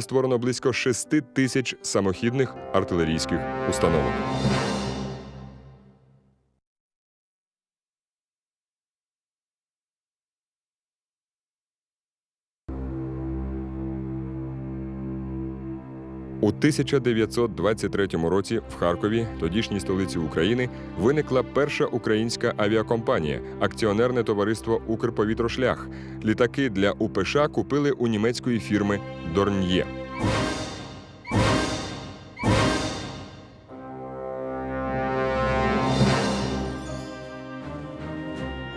створено близько 6 тисяч самохідних артилерійських установок. У 1923 році в Харкові, тодішній столиці України, виникла перша українська авіакомпанія акціонерне товариство Укрповітрошлях. Літаки для УПШ купили у німецької фірми Дорньє.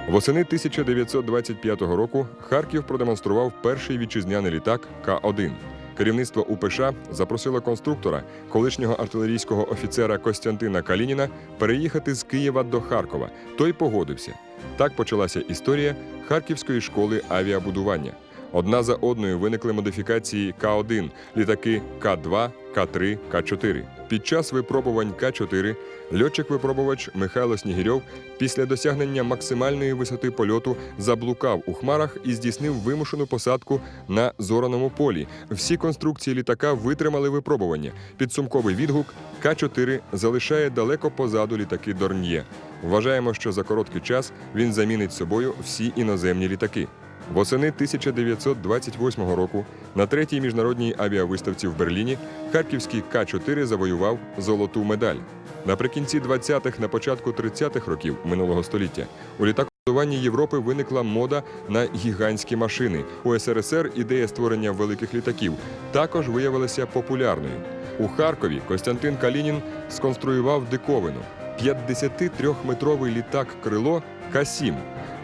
Восени 1925 року Харків продемонстрував перший вітчизняний літак К-1. Керівництво УПШ запросило конструктора, колишнього артилерійського офіцера Костянтина Калініна, переїхати з Києва до Харкова. Той погодився. Так почалася історія Харківської школи авіабудування. Одна за одною виникли модифікації К-1, літаки К-2, К-3, К-4. Під час випробувань К-4 льотчик-випробувач Михайло Снігірьов після досягнення максимальної висоти польоту заблукав у хмарах і здійснив вимушену посадку на зораному полі. Всі конструкції літака витримали випробування. Підсумковий відгук К-4 залишає далеко позаду літаки Дорньє. Вважаємо, що за короткий час він замінить собою всі іноземні літаки. Восени 1928 року на третій міжнародній авіавиставці в Берліні харківський К-4 завоював золоту медаль. Наприкінці 20-х, на початку 30-х років минулого століття у літакобудуванні Європи виникла мода на гігантські машини. У СРСР ідея створення великих літаків також виявилася популярною. У Харкові Костянтин Калінін сконструював диковину 53-метровий літак крило К-7.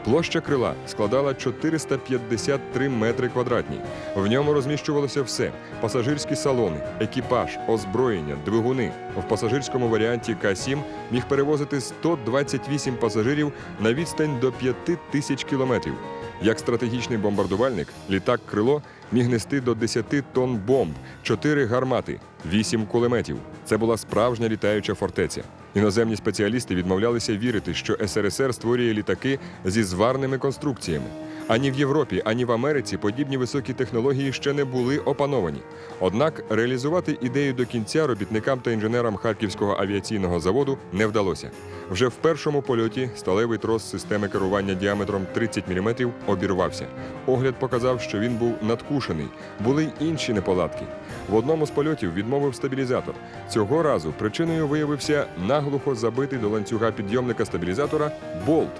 Площа крила складала 453 метри квадратні. В ньому розміщувалося все: пасажирські салони, екіпаж, озброєння, двигуни. В пасажирському варіанті К-7 міг перевозити 128 пасажирів на відстань до 5 тисяч кілометрів. Як стратегічний бомбардувальник, літак крило міг нести до 10 тонн бомб, 4 гармати, 8 кулеметів. Це була справжня літаюча фортеця. Іноземні спеціалісти відмовлялися вірити, що СРСР створює літаки зі зварними конструкціями. Ані в Європі, ані в Америці подібні високі технології ще не були опановані. Однак реалізувати ідею до кінця робітникам та інженерам Харківського авіаційного заводу не вдалося. Вже в першому польоті сталевий трос системи керування діаметром 30 мм обірвався. Огляд показав, що він був надкушений. Були й інші неполадки. В одному з польотів відмовив стабілізатор. Цього разу причиною виявився наглухо забитий до ланцюга підйомника стабілізатора болт.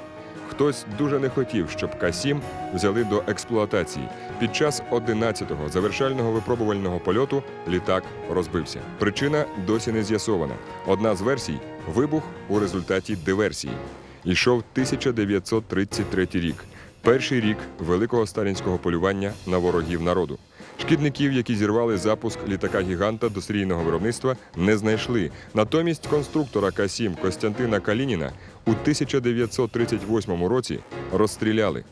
Хтось дуже не хотів, щоб К-7 взяли до експлуатації. Під час 11-го завершального випробувального польоту літак розбився. Причина досі не з'ясована. Одна з версій вибух у результаті диверсії. Ішов 1933 рік. Перший рік великого сталінського полювання на ворогів народу. Шкідників, які зірвали запуск літака гіганта до серійного виробництва, не знайшли. Натомість конструктора К-7 Костянтина Калініна у 1938 році розстріляли.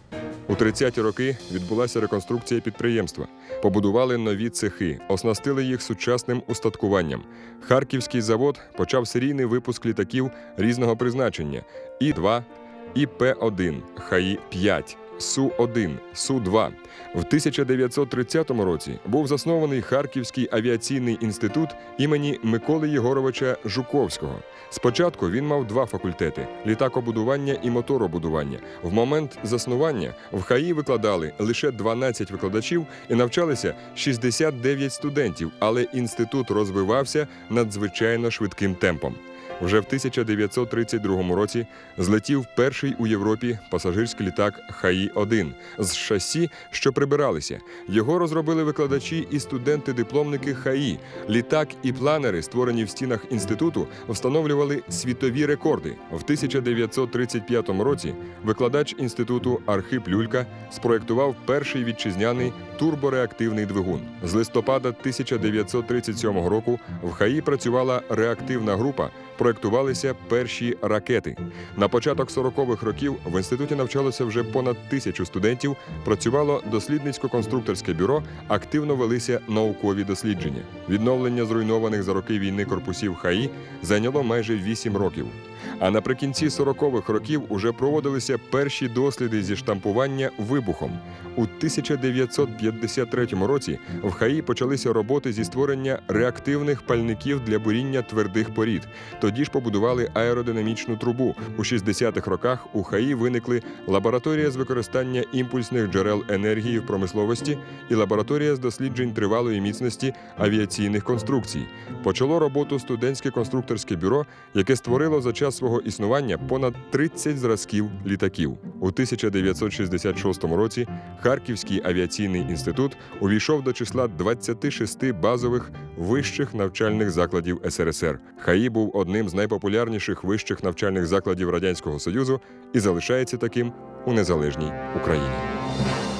У 30-ті роки відбулася реконструкція підприємства. Побудували нові цехи, оснастили їх сучасним устаткуванням. Харківський завод почав серійний випуск літаків різного призначення: І-2, ІП-1, ХАІ-5, Су-1, Су-2. В 1930 році був заснований Харківський авіаційний інститут імені Миколи Єгоровича Жуковського. Спочатку він мав два факультети літакобудування і моторобудування. В момент заснування в ХАІ викладали лише 12 викладачів і навчалися 69 студентів, але інститут розвивався надзвичайно швидким темпом. Вже в 1932 році злетів перший у Європі пасажирський літак ХАІ-1 з шасі, що прибиралися. Його розробили викладачі і студенти-дипломники ХАІ. Літак і планери, створені в стінах інституту, встановлювали світові рекорди. В 1935 році викладач інституту Архип Люлька спроектував перший вітчизняний турбореактивний двигун. З листопада 1937 року в ХАІ працювала реактивна група. Проектувалися перші ракети. На початок 40-х років в інституті навчалося вже понад тисячу студентів. Працювало дослідницько-конструкторське бюро, активно велися наукові дослідження. Відновлення зруйнованих за роки війни корпусів ХАІ зайняло майже 8 років. А наприкінці 40-х років уже проводилися перші досліди зі штампування вибухом. У 1953 році в ХАІ почалися роботи зі створення реактивних пальників для буріння твердих порід. Тоді ж побудували аеродинамічну трубу. У 60-х роках у ХАІ виникли лабораторія з використання імпульсних джерел енергії в промисловості і лабораторія з досліджень тривалої міцності авіаційних конструкцій. Почало роботу студентське конструкторське бюро, яке створило за час свого існування понад 30 зразків літаків. У 1966 році Харківський авіаційний інститут увійшов до числа 26 базових вищих навчальних закладів СРСР. ХАІ був одним з найпопулярніших вищих навчальних закладів Радянського Союзу і залишається таким у незалежній Україні.